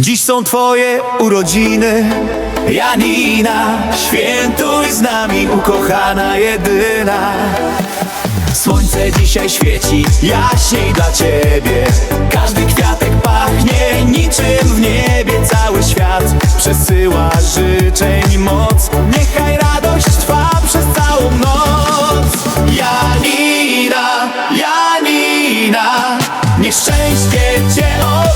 Dziś są twoje urodziny. Janina, świętuj z nami ukochana jedyna. Słońce dzisiaj świeci jaśniej dla ciebie. Każdy kwiatek pachnie niczym w niebie. Cały świat przesyła życzeń moc. Niechaj radość trwa przez całą noc. Janina, Janina Niech szczęście cię oplata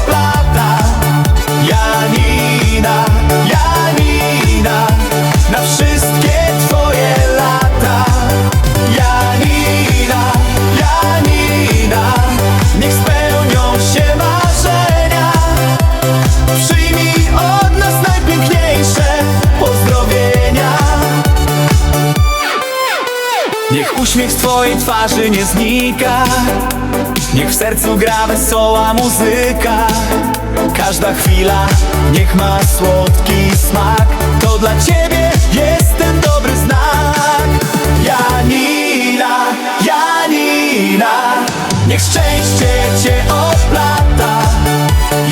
Niech uśmiech z twojej twarzy nie znika. Niech w sercu gra wesoła muzyka. Każda chwila niech ma słodki smak. To dla ciebie jest ten dobry znak. Janina, Janina Niech szczęście cię oplata.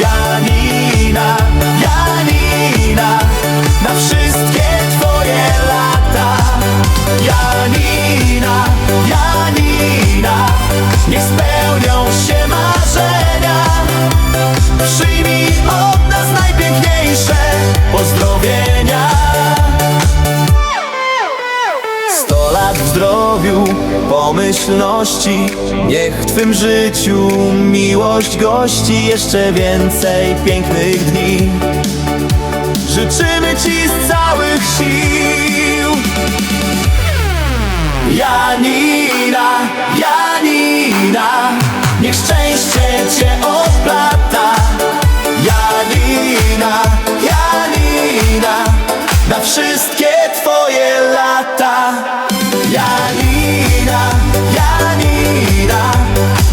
Janina, Janina Na wszystkie twoje lata. Janina, od nas najpiękniejsze pozdrowienia. Sto lat w zdrowiu, pomyślności Niech w Twym życiu miłość gości Jeszcze więcej pięknych dni. Życzymy Ci z całych sił. Janina, Na wszystkie Twoje lata. Janina, Janina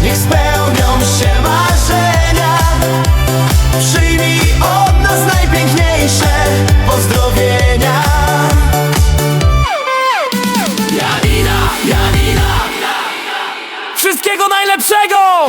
Niech spełnią się marzenia. Przyjmij od nas najpiękniejsze pozdrowienia. Janina, Janina Wszystkiego najlepszego!